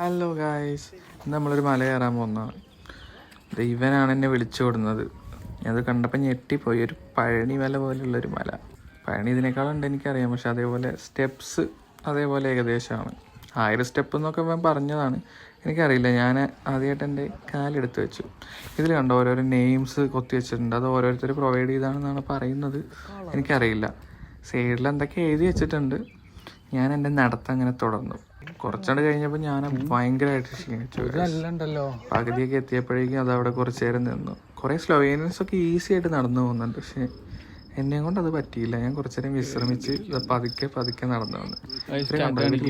Hello guys നമ്മളൊരു മല കയറാൻ പോകുന്നതാണ് ദൈവനാണ് എന്നെ വിളിച്ചു കൊടുക്കുന്നത് അത് കണ്ടപ്പോൾ ഞെട്ടിപ്പോയി. ഒരു പഴനി മല പോലുള്ളൊരു മല. പഴനി ഇതിനേക്കാളുണ്ട് എനിക്കറിയാം. പക്ഷെ അതേപോലെ സ്റ്റെപ്സ് അതേപോലെ ഏകദേശമാണ്. ആയിരം സ്റ്റെപ്പ് എന്നൊക്കെ ഞാൻ പറഞ്ഞതാണ്. എനിക്കറിയില്ല. ഞാൻ ആദ്യമായിട്ട് എന്റെ കാലെടുത്ത് വെച്ചു. ഇതിൽ കണ്ടോ? ഓരോരോ നെയിംസ് കൊത്തി വെച്ചിട്ടുണ്ട്. അത് ഓരോരുത്തർ പ്രൊവൈഡ് ചെയ്താണെന്നാണ് പറയുന്നത്. എനിക്കറിയില്ല. സൈഡിൽ എന്തൊക്കെ എഴുതി വെച്ചിട്ടുണ്ട്. ഞാൻ എന്റെ നടത്തം അങ്ങനെ തുടർന്നു. കുറച്ചുകൂടെ കഴിഞ്ഞപ്പോൾ ഞാൻ ഭയങ്കരമായിട്ട് ക്ഷീണിച്ചു. പകുതിയൊക്കെ എത്തിയപ്പോഴേക്കും അത് അവിടെ കുറച്ച് നേരം നിന്നു. കുറേ സ്ലോവേനിയൻസ് ഒക്കെ ഈസി ആയിട്ട് നടന്നു പോകുന്നുണ്ട്. പക്ഷെ എന്നെ കൊണ്ട് അത് പറ്റിയില്ല. ഞാൻ കുറച്ചു നേരം വിശ്രമിച്ച് പതുക്കെ പതുക്കെ നടന്നു വന്നു.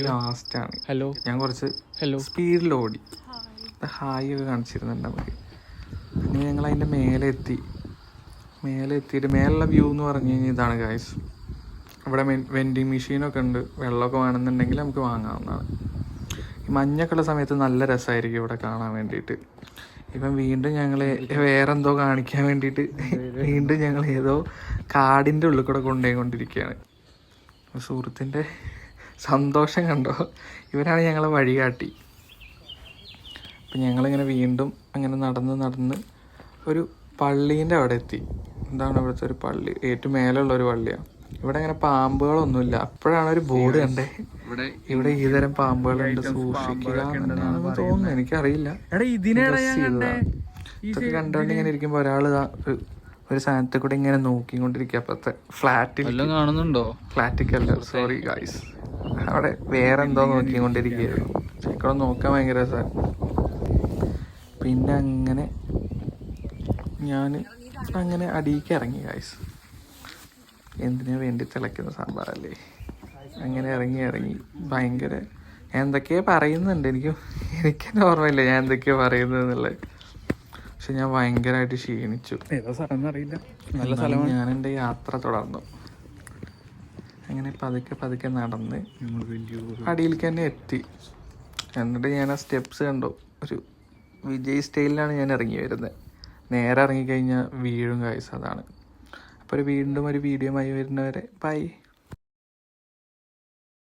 ലാസ്റ്റാണ് ഹലോ ഞാൻ കുറച്ച് ഹലോ സ്പീഡിൽ ഓടി. ഹായ് ഒക്കെ കാണിച്ചിരുന്നുണ്ട് നമുക്ക്. പിന്നെ ഞങ്ങൾ അതിന്റെ മേലെ എത്തി മേലെ എത്തിയിട്ട് മേലുള്ള വ്യൂ എന്ന് പറഞ്ഞു കഴിഞ്ഞാൽ ഇതാണ് ഗായ്സ് ഇവിടെ വെൻഡിങ് മെഷീനൊക്കെ ഉണ്ട്. വെള്ളമൊക്കെ വേണമെന്നുണ്ടെങ്കിൽ നമുക്ക് വാങ്ങാവുന്നതാണ്. ഈ മഞ്ഞൊക്കെ ഉള്ള സമയത്ത് നല്ല രസമായിരിക്കും ഇവിടെ കാണാൻ വേണ്ടിയിട്ട്. ഇപ്പം വീണ്ടും ഞങ്ങൾ വേറെന്തോ കാണിക്കാൻ വേണ്ടിയിട്ട് വീണ്ടും ഞങ്ങൾ ഏതോ കാടിന്റെ ഉള്ളിൽ കൂടെ കൊണ്ടുപോയിക്കൊണ്ടിരിക്കുകയാണ്. സുഹൃത്തിന്റെ സന്തോഷം കണ്ടോ? ഇവരാണ് ഞങ്ങളെ വഴി കാട്ടി അപ്പം ഞങ്ങളിങ്ങനെ വീണ്ടും അങ്ങനെ നടന്ന് നടന്ന് ഒരു പള്ളീന്റെ അവിടെ എത്തി. എന്താണ് ഇവിടുത്തെ ഒരു പള്ളി. ഏറ്റവും മേലുള്ള ഒരു പള്ളിയാണ്. ഇവിടെ അങ്ങനെ പാമ്പുകളൊന്നുമില്ല. അപ്പോഴാണ് ഒരു ബോർഡ് കണ്ടേ. ഇവിടെ ഇവിടെ ഈ തരം പാമ്പുകളുണ്ട്. സൂക്ഷിക്കുക തോന്നുന്നു. എനിക്കറിയില്ല. ഇതൊക്കെ കണ്ടോണ്ട് ഇങ്ങനെ ഇരിക്കുമ്പോ ഒരാൾ ദാ ഒരു- സാധനത്തെ കൂടെ ഇങ്ങനെ നോക്കിക്കൊണ്ടിരിക്കുക അപ്പത്തെ ഫ്ലാറ്റിൽ കാണുന്നുണ്ടോ? ഫ്ലാറ്റിക്കല്ല. സോറി ഗൈസ് അവിടെ വേറെ എന്തോ നോക്കിക്കൊണ്ടിരിക്കുകയായിരുന്നു ചേക്കടെ നോക്കാൻ ഭയങ്കര രസമായിരുന്നു പിന്നെ അങ്ങനെ ഞാൻ അങ്ങനെ അടിയിക്ക് ഇറങ്ങി ഗായ്സ് എന്തിനു വേണ്ടി തിളയ്ക്കുന്ന സാമ്പാറല്ലേ? അങ്ങനെ ഇറങ്ങി ഇറങ്ങി. ഭയങ്കര ഞാൻ എന്തൊക്കെയോ പറയുന്നുണ്ട് എനിക്ക് എനിക്ക് ഓർമ്മയില്ല ഞാൻ എന്തൊക്കെയോ പറയുന്നത് എന്നുള്ളത്. പക്ഷെ ഞാൻ ഭയങ്കരമായിട്ട് ക്ഷീണിച്ചു. ഏതാ സ്ഥലം അറിയില്ല. നല്ല എന്നാലും ഞാൻ എന്റെ യാത്ര തുടർന്നു. അങ്ങനെ പതുക്കെ പതുക്കെ നടന്ന് അടിയിലേക്ക് തന്നെ എത്തി. എന്നിട്ട് ഞാൻ ആ സ്റ്റെപ്സ് കണ്ടു. ഒരു വിജയ് സ്റ്റൈലിലാണ് ഞാൻ ഇറങ്ങി വരുന്നത്. നേരെ ഇറങ്ങിക്കഴിഞ്ഞാൽ വീഴും കായ്സ് അതാണ്. അപ്പോൾ വീണ്ടും ഒരു വീഡിയോ ആയി വരുന്നവരെ. ബൈ